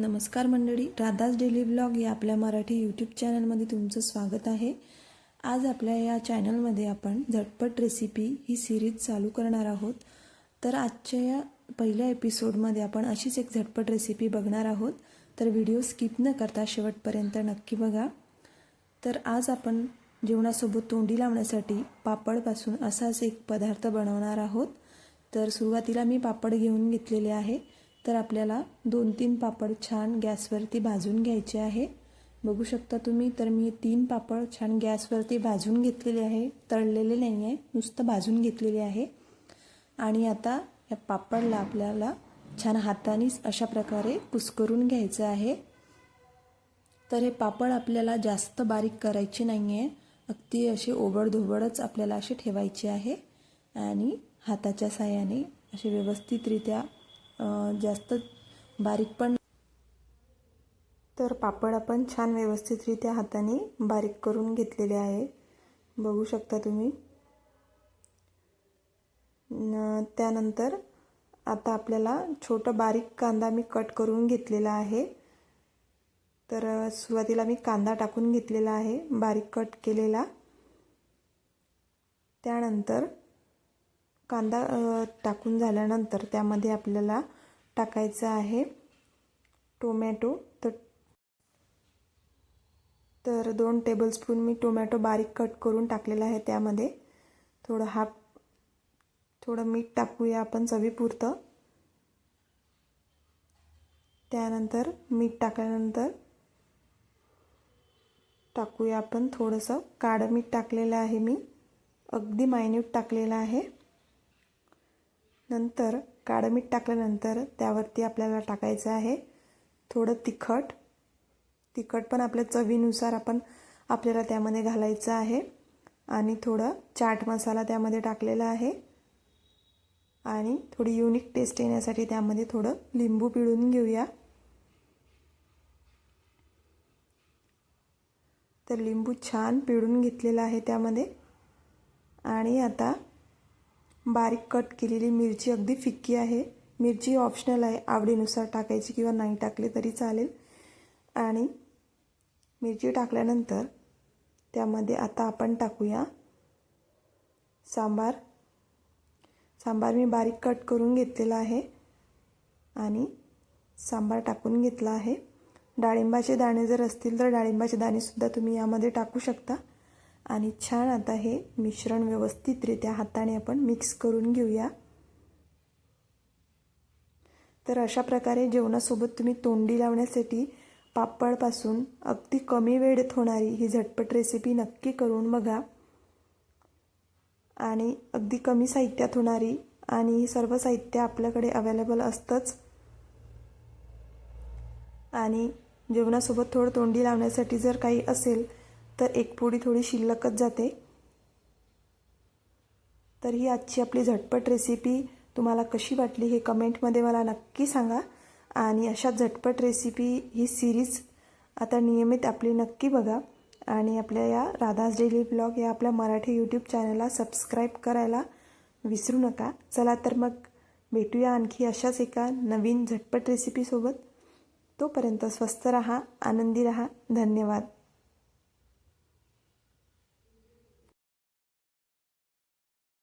नमस्कार मंडळी Radha's daily blog या आपल्या मराठी यूट्यूब चॅनलमध्ये तुमचं स्वागत आहे. आज आपल्या या चॅनलमध्ये आपण झटपट रेसिपी ही सिरीज चालू करणार आहोत. तर आजच्या या पहिल्या एपिसोडमध्ये आपण अशीच एक झटपट रेसिपी बघणार आहोत. तर व्हिडिओ स्किप न करता शेवटपर्यंत नक्की बघा. तर आज आपण जेवणासोबत तोंडी लावण्यासाठी पापडपासून असाच एक पदार्थ बनवणार आहोत. तर सुरुवातीला मी पापड घेऊन घेतलेले आहे. तर आपल्याला दोन तीन पापड छान गॅसवरती भाजून घ्यायचे आहे. बघू शकता तुम्ही तर मी तीन पापड छान गॅसवरती भाजून घेतलेले आहे. तळलेले नाही आहे नुसतं भाजून घेतलेले आहे. आणि आता या पापडला आपल्याला छान हातानेच अशा प्रकारे कुस्करून घ्यायचं आहे. तर हे पापड आपल्याला जास्त बारीक करायचे नाही आहे अगदी असे ओबडधोबडच आपल्याला असे ठेवायचे आहे. आणि हाताच्या साह्याने असे व्यवस्थितरित्या जास्त बारीक पण तर पापड आपण छान व्यवस्थितरित्या हाताने बारीक करून घेतलेले आहे. बघू शकता तुम्ही. त्यानंतर आता आपल्याला छोटं बारीक कांदा मी कट करून घेतलेला आहे. तर सुरुवातीला मी कांदा टाकून घेतलेला आहे बारीक कट केलेला. त्यानंतर कांदा टाकून झाल्यानंतर त्यामध्ये आपल्याला टाकायचं आहे टोमॅटो. तर तर दोन टेबलस्पून मी टोमॅटो बारीक कट करून टाकलेला आहे त्यामध्ये. थोडं हाफ थोडं मीठ टाकूया आपण चवीपुरतं. त्यानंतर मीठ टाकल्यानंतर टाकूया आपण थोडंसं. काळं मीठ टाकलेलं आहे मी. अगदी मायन्यूट टाकलेलं आहे. नंतर काळं मीठ टाकल्यानंतर त्यावरती आपल्याला टाकायचं आहे थोडं तिखट. तिखट पण आपल्या चवीनुसार आपण आपल्याला त्यामध्ये घालायचं आहे. आणि थोडं चाट मसाला त्यामध्ये टाकलेला आहे. आणि थोडी युनिक टेस्ट येण्यासाठी त्यामध्ये थोडं लिंबू पिळून घेऊया. तर लिंबू छान पिळून घेतलेला आहे त्यामध्ये. आणि आता बारीक कट केलेली मिरची अगदी फिक्की आहे. मिरची ऑप्शनल आहे. आवडीनुसार टाकायची किंवा नाही टाकली तरी चालेल. आणि मिरची टाकल्यानंतर त्यामध्ये आता आपण टाकूया सांबार. सांबार मी बारीक कट करून घेतलेला आहे आणि सांबार टाकून घेतला आहे. डाळिंबाचे दाणे जर असतील तर डाळिंबाचे दाणेसुद्धा तुम्ही यामध्ये टाकू शकता. आणि छान आता हे मिश्रण व्यवस्थितरित्या हाताने आपण मिक्स करून घेऊया. तर अशा प्रकारे जेवणासोबत तुम्ही तोंडी लावण्यासाठी पापडपासून अगदी कमी वेळेत होणारी ही झटपट रेसिपी नक्की करून बघा. आणि अगदी कमी साहित्यात होणारी आणि ही सर्व साहित्य आपल्याकडे अवेलेबल असतंच. आणि जेवणासोबत थोडं तोंडी लावण्यासाठी जर काही असेल तर एक पोळी थोडी शिल्लकच जाते. तर ही आजची आपली झटपट रेसिपी तुम्हाला कशी वाटली हे कमेंटमध्ये मला नक्की सांगा. आणि अशा झटपट रेसिपी ही सिरीज आता नियमित आपली नक्की बघा. आणि आपल्या या राधास डेली ब्लॉग या आपल्या मराठी यूट्यूब चॅनलला सबस्क्राईब करायला विसरू नका. चला तर मग भेटूया आणखी अशाच एका नवीन झटपट रेसिपीसोबत तोपर्यंत स्वस्त रहा आनंदी रहा. धन्यवाद.